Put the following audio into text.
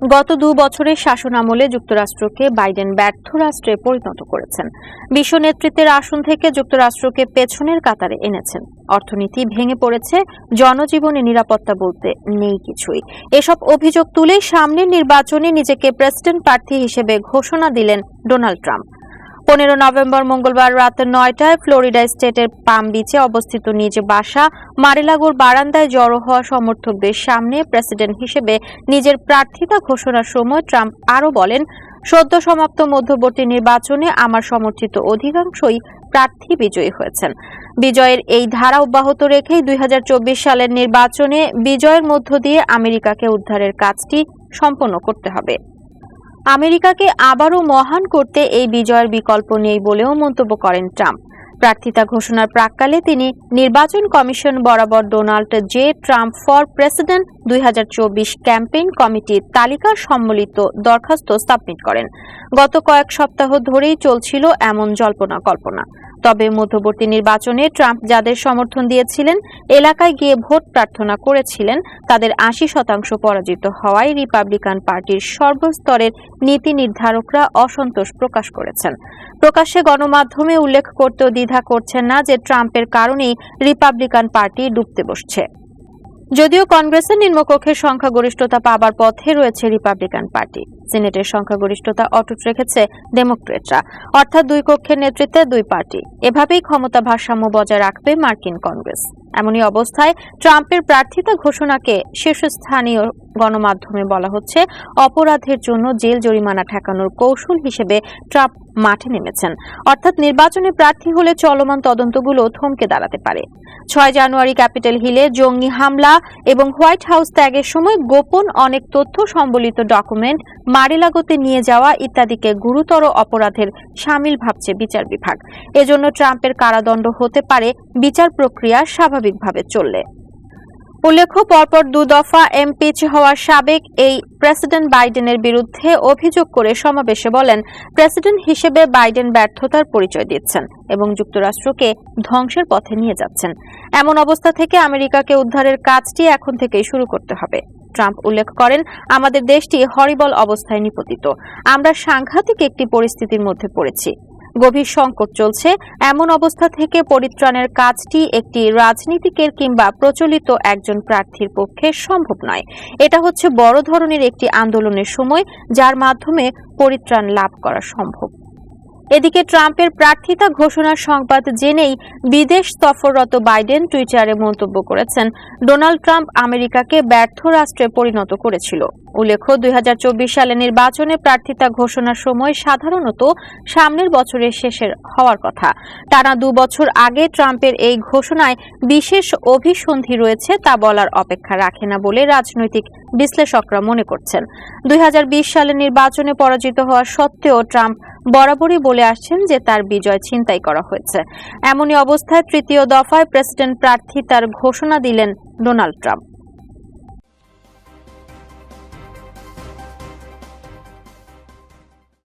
গত দু বছরের শাসন আমলে যুক্তরাষ্ট্রকে বাইডেন ব্যর্থ রাষ্ট্রে পরিণত করেছেন। বিশ্ব নেতৃত্বের আসন থেকে যুক্তরাষ্ট্রকে পেছনের কাতারে এনেছেন। অর্থনীতি ভেঙে পড়েছে, জনজীবনে নিরাপত্তা বলতে নেই কিছুই। এসব অভিযোগ তুলে সামনের নির্বাচনে নিজেকে প্রেসিডেন্ট প্রার্থী হিসেবে ঘোষণা দিলেন ডোনাল্ড ট্রাম্প। পনেরো নভেম্বর মঙ্গলবার রাত নয়টায় ফ্লোরিডা স্টেটের পাম বিচে অবস্থিত নিজ বাসা মারিলাগোর বারান্দায় জড়ো হওয়া সমর্থকদের সামনে প্রেসিডেন্ট হিসেবে নিজের প্রার্থিতা ঘোষণার সময় ট্রাম্প আরও বলেন, সদ্য সমাপ্ত মধ্যবর্তী নির্বাচনে আমার সমর্থিত অধিকাংশই প্রার্থী বিজয়ী হয়েছেন। বিজয়ের এই ধারা অব্যাহত রেখেই দুই হাজার চব্বিশ সালের নির্বাচনে বিজয়ের মধ্য দিয়ে আমেরিকাকে উদ্ধারের কাজটি সম্পন্ন করতে হবে। আমেরিকাকে আবারও মহান করতে এই বিজয়ের বিকল্প নেই বলেও মন্তব্য করেন ট্রাম্প। প্রার্থিতা ঘোষণার প্রাককালে তিনি নির্বাচন কমিশন বরাবর Donald J Trump for president দুই হাজার চব্বিশ ক্যাম্পেইন কমিটির তালিকা সম্মিলিত দরখাস্ত সাবমিট করেন। গত কয়েক সপ্তাহ ধরেই চলছিল এমন জল্পনা কল্পনা তবে মধ্যবর্তী নির্বাচনে ট্রাম্প যাদের সমর্থন দিয়েছিলেন, এলাকায় গিয়ে ভোট প্রার্থনা করেছিলেন, তাদের আশি শতাংশ পরাজিত হওয়ায় রিপাবলিকান পার্টির সর্বস্তরের নীতি নির্ধারকরা অসন্তোষ প্রকাশ করেছেন। প্রকাশ্যে গণমাধ্যমে উল্লেখ করতেও দ্বিধা করছেন না যে ট্রাম্পের কারণেই রিপাবলিকান পার্টি ডুবতে বসছে। যদিও কংগ্রেসের নিম্নকক্ষের সংখ্যাগরিষ্ঠতা পাবার পথে রয়েছে রিপাবলিকান পার্টি। সিনেটের সংখ্যাগরিষ্ঠতা অটুট রেখেছে ডেমোক্রেটরা। অর্থাৎ দুই কক্ষের নেতৃত্বে দুই পার্টি। এভাবেই ক্ষমতা ভারসাম্য বজায় রাখবে মার্কিন কংগ্রেস। এমনই অবস্থায় ট্রাম্পের প্রার্থিতা ঘোষণাকে শীর্ষস্থানীয় গণমাধ্যমে বলা হচ্ছে, অপরাধের জন্য জেল জরিমানা ঠেকানোর কৌশল হিসেবে ট্রাম্প মাঠে নেমেছেন। অর্থাৎ নির্বাচনে প্রার্থী হলে চলমান তদন্তগুলো থমকে দাঁড়াতে পারে। ছয় জানুয়ারি ক্যাপিটাল হিলে জঙ্গি হামলা এবং হোয়াইট হাউস ত্যাগের সময় গোপন অনেক তথ্য সম্বলিত ডকুমেন্ট মারিলাগোতে নিয়ে যাওয়া ইত্যাদিকে গুরুতর অপরাধের সামিল ভাবছে বিচার বিভাগ। এজন্য ট্রাম্পের কারাদণ্ড হতে পারে, বিচার প্রক্রিয়া স্বাভাবিকভাবে চললে। উল্লেখ্য, পরপর দু দফা এমপিচ হওয়া সাবেক এই প্রেসিডেন্ট বাইডেনের বিরুদ্ধে অভিযোগ করে সমাবেশে বলেন, প্রেসিডেন্ট হিসেবে বাইডেন ব্যর্থতার পরিচয় দিচ্ছেন এবং যুক্তরাষ্ট্রকে ধ্বংসের পথে নিয়ে যাচ্ছেন। এমন অবস্থা থেকে আমেরিকাকে উদ্ধারের কাজটি এখন থেকেই শুরু করতে হবে। ট্রাম্প উল্লেখ করেন, আমাদের দেশটি হরিবল অবস্থায় নিপতিত। আমরা সাংঘাতিক একটি পরিস্থিতির মধ্যে পড়েছি। গভীর সংকট চলছে। এমন অবস্থা থেকে পরিত্রাণের কাজটি একটি রাজনীতিকের কিংবা প্রচলিত একজন প্রার্থীর পক্ষে সম্ভব নয়। এটা হচ্ছে বড় ধরনের একটি আন্দোলনের সময়, যার মাধ্যমে পরিত্রাণ লাভ করা সম্ভব। এদিকে ট্রাম্পের প্রার্থিতা ঘোষণার সংবাদ জেনেই বিদেশ সফররত বাইডেন টুইটারে মন্তব্য করেছেন। ডোনাল্ড ট্রাম্প আমেরিকাকে ব্যর্থ রাষ্ট্রে পরিণত করেছিল। উল্লেখ্য, দুই সালে নির্বাচনে প্রার্থিতা ঘোষণার সময় সাধারণত সামনের বছরের শেষের হওয়ার কথা। টানা দু বছর আগে ট্রাম্পের এই ঘোষণায় বিশেষ অভিসন্ধি রয়েছে তা বলার অপেক্ষা রাখে না বলে রাজনৈতিক বিশ্লেষকরা মনে করছেন। দুই সালে নির্বাচনে পরাজিত হওয়া সত্ত্বেও ট্রাম্প বরাবরই বলে আসছেন যে তার বিজয় ছিনতাই করা হয়েছে। এমনই অবস্থায় তৃতীয় দফায় প্রেসিডেন্ট প্রার্থী তার ঘোষণা দিলেন ডোনাল্ড ট্রাম্প।